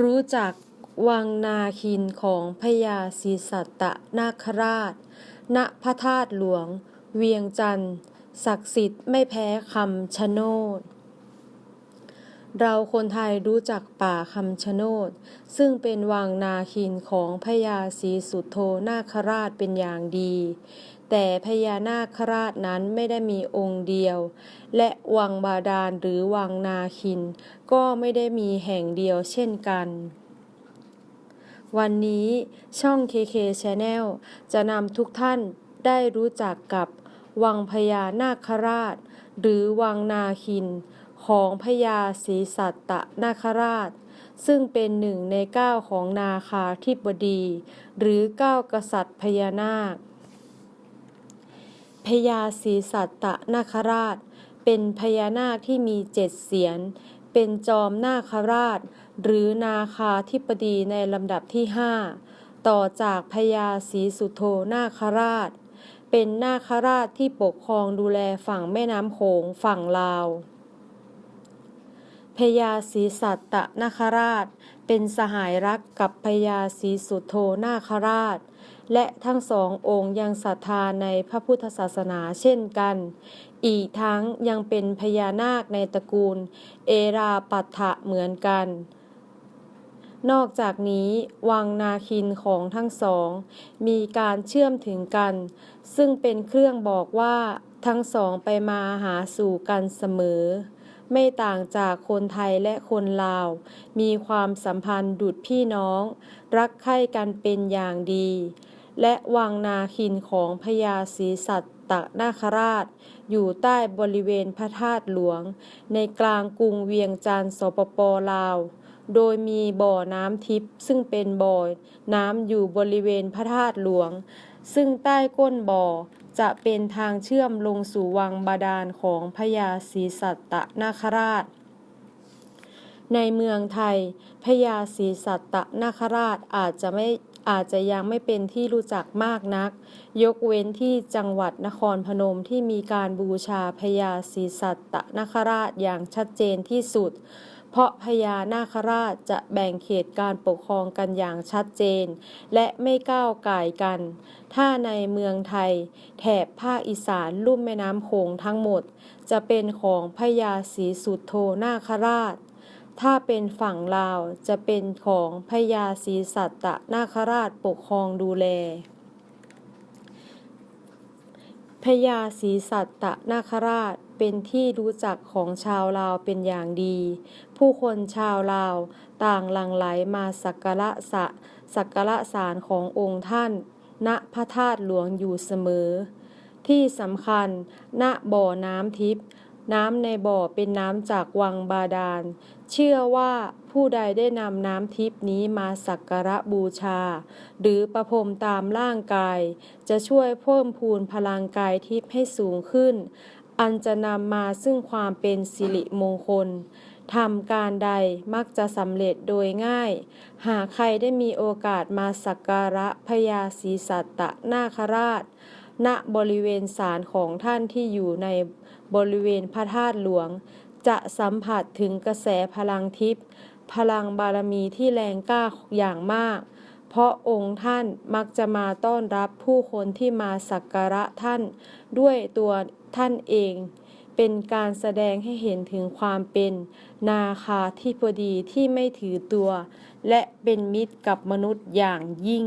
รู้จักวังนาคินของพญาศรีสัตตนาคราช ณพระธาตุหลวง เวียงจันทร์ศักดิ์สิทธิ์ไม่แพ้คำชะโนด เราคนไทยรู้จักป่าคำชะโนด ซึ่งเป็นวังนาคินของพญาศรีสุโธนาคราชเป็นอย่างดี แต่พญานาคราชนั้นไม่ได้มีองค์เดียว และวังบาดาลหรือวังนาคิน ก็ไม่ได้มีแห่งเดียวเช่นกัน วันนี้ช่อง KK Channel จะนำทุกท่านได้รู้จักกับวังพญานาคราช หรือวังนาคิน ของพญาศรีสัตตนาคราช ซึ่งเป็นหนึ่งในเก้าของนาคาธิบดี หรือเก้ากษัตริย์พญานาค พญาศรีสัตตนาคราช เป็นพญานาคที่มีเจ็ดเสียน เป็นจอมนาคราช หรือนาคาธิปดีในลำดับที่ห้าต่อจากพญาศรีสุโธนาคราช เป็นนาคราชที่ปกครองดูแลฝั่งแม่น้ำโขงฝั่งลาวพญาศรีสัตตนาคราช เป็นสหายรักกับพญาศรีสุโธนาคราช และทั้งสององค์ยังศรัทธาในพระพุทธศาสนาเช่นกัน อีกทั้งยังเป็นพญานาคในตระกูล เอราปัฏฐะเหมือนกัน นอกจากนี้วังนาคินของทั้งสอง มีการเชื่อมถึงกัน ซึ่งเป็นเครื่องบอกว่าทั้งสองไปมาหาสู่กันเสมอ ไม่ต่างจากคนไทยและคนลาว มีความสัมพันธ์ดุจพี่น้อง รักใคร่กันเป็นอย่างดี และวังนาคินของพญาศรีสัตตนาคราช อยู่ใต้บริเวณพระธาตุหลวง ในกลางกรุงเวียงจันทร์สปปลาว โดยมีบ่อน้ำทิพย์ซึ่งเป็นบ่อน้ำอยู่บริเวณพระธาตุหลวง ซึ่งใต้ก้นบ่อจะเป็นทางเชื่อมลงสู่วังบาดาลของพญาศรีสัตตนาคราช ในเมืองไทยพญาศรีสัตตนาคราชอาจจะไม่ อาจจะยังไม่เป็นที่รู้จักมากนัก ยกเว้นที่จังหวัดนครพนมที่มีการบูชาพญาศรีสัตตนาคราชอย่างชัดเจนที่สุด เพราะพญานาคราชจะแบ่งเขตการปกครองกันอย่างชัดเจน และไม่ก้าวก่ายกัน ถ้าในเมืองไทย แถบภาคอีสานลุ่มแม่น้ำโขงทั้งหมด จะเป็นของพญาศรีสุดโธนาคราช ถ้าเป็นฝั่งลาวจะเป็นของพญาศรีสัตตนาคราชปกครองดูแลพญาศรีสัตตนาคราชเป็นที่รู้จักของชาวลาวเป็นอย่างดี ผู้คนชาวลาวต่างหลั่งไหลมาสักการะสะสักการะสารขององค์ท่าน ณพระธาตุหลวงอยู่เสมอ ที่สำคัญ ณบ่อน้ำทิพย์ น้ำในบ่อเป็นน้ำจากวังบาดาล เชื่อว่าผู้ใดได้นำน้ำทิพนี้มาสักการะบูชา หรือประพรมตามร่างกาย จะช่วยเพิ่มพูนพลังกายทิพย์ให้สูงขึ้น อันจะนำมาซึ่งความเป็นสิริมงคลทำการใดมักจะสำเร็จโดยง่าย หากใครได้มีโอกาสมาสักการะพญาศรีสัตตนาคราช ณบริเวณศาลของท่านที่อยู่ในบริเวณพระธาตุหลวง จะสัมผัสถึงกระแสพลังทิพย์พลังบารมีที่แรงกล้าอย่างมาก เพราะองค์ท่านมักจะมาต้อนรับผู้คนที่มาสักการะท่านด้วยตัวท่านเอง เป็นการแสดงให้เห็นถึงความเป็น นาคาธิบดีที่ไม่ถือตัว และเป็นมิตรกับมนุษย์อย่างยิ่ง